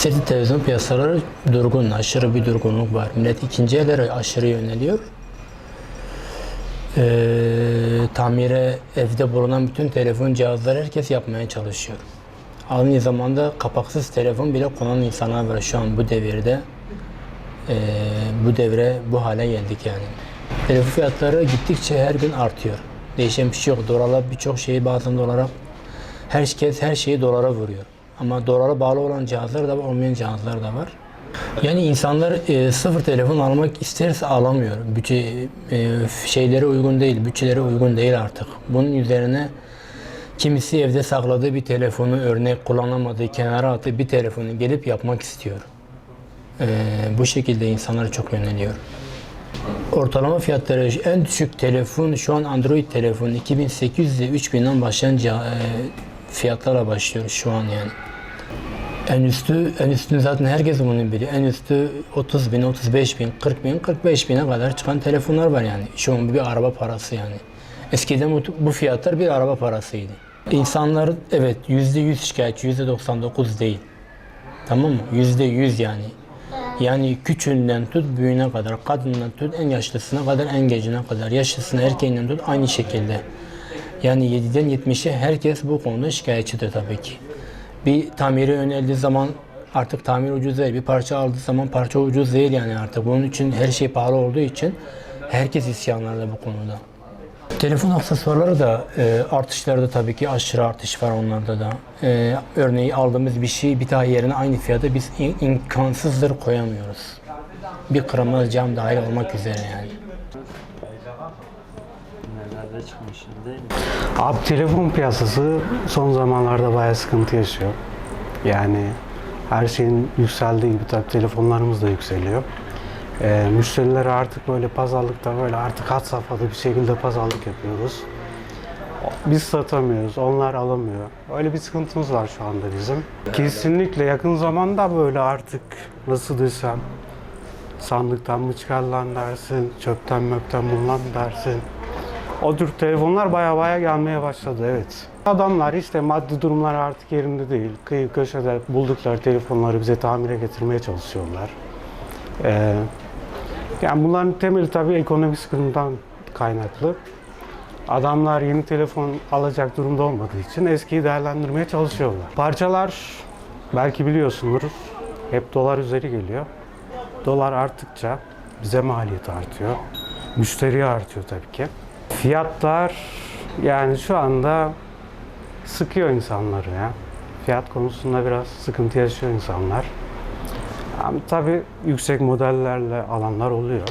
Seti televizyon piyasaları durgun, aşırı bir durgunluk var. Millet ikinci ellere aşırı yöneliyor. Ee, tamire evde bulunan bütün telefon cihazları herkes yapmaya çalışıyor. Aynı zamanda kapaksız telefon bile kullanan insanlar var şu an bu devirde. Ee, bu devre bu hale geldik yani. Telefon fiyatları gittikçe her gün artıyor. Değişen bir şey yok. Dolarlar birçok şeyi bazen dolara herkes her şeyi dolara vuruyor. Ama dolara bağlı olan cihazlar da var, olmayan cihazlar da var. Yani insanlar e, sıfır telefon almak isterse alamıyor. Bütçe e, şeylere uygun değil, bütçelere uygun değil artık. Bunun üzerine kimisi evde sakladığı bir telefonu örnek kullanamadığı kenara attığı bir telefonu gelip yapmak istiyor. E, bu şekilde insanlar çok yöneliyor. Ortalama fiyatları en düşük telefon şu an Android telefon 2800 ile 3000'den başlayan e, fiyatlarla başlıyor şu an yani. En üstü, en üstünü zaten herkes bunu biliyor. En üstü 30 bin, 35 bin, 40 bin, 45 bine kadar çıkan telefonlar var yani. Şu an bir araba parası yani. Eskiden bu, bu fiyatlar bir araba parasıydı. İnsanlar evet yüzde yüz şikayetçi, yüzde 99 değil. Tamam mı? Yüzde yüz yani. Yani küçüğünden tut büyüğüne kadar, kadından tut en yaşlısına kadar, en gencine kadar, yaşlısına, erkeğinden tut aynı şekilde. Yani 7'den 70'e herkes bu konuda şikayetçidir tabii ki. Bir tamire yöneldiği zaman artık tamir ucuz değil. Bir parça aldığı zaman parça ucuz değil yani artık. Bunun için her şey pahalı olduğu için herkes isyanlarda bu konuda. Telefon aksesuarları da e, artışlarda tabii ki aşırı artış var onlarda da. E, örneği aldığımız bir şey bir daha yerine aynı fiyata biz in- imkansızdır koyamıyoruz. Bir kırılmaz cam dahil olmak üzere yani. Nelerde çıkmış şimdi değil mi? Abi telefon piyasası son zamanlarda bayağı sıkıntı yaşıyor. Yani her şeyin yükseldiği gibi tabii telefonlarımız da yükseliyor. Ee, müşterilere artık böyle pazarlıkta böyle artık had safhada bir şekilde pazarlık yapıyoruz. Biz satamıyoruz, onlar alamıyor. Öyle bir sıkıntımız var şu anda bizim. Kesinlikle yakın zamanda böyle artık nasıl desem sandıktan mı çıkarılan dersin, çöpten möpten bulunan dersin. O tür telefonlar baya baya gelmeye başladı evet. Adamlar işte maddi durumlar artık yerinde değil. Kıyı köşede buldukları telefonları bize tamire getirmeye çalışıyorlar. Ee, yani bunların temeli tabii ekonomik sıkıntıdan kaynaklı. Adamlar yeni telefon alacak durumda olmadığı için eskiyi değerlendirmeye çalışıyorlar. Parçalar belki biliyorsunuz hep dolar üzeri geliyor. Dolar arttıkça bize maliyet artıyor. Müşteriye artıyor tabii ki. Fiyatlar yani şu anda sıkıyor insanları ya. Fiyat konusunda biraz sıkıntı yaşıyor insanlar. Ama tabii yüksek modellerle alanlar oluyor.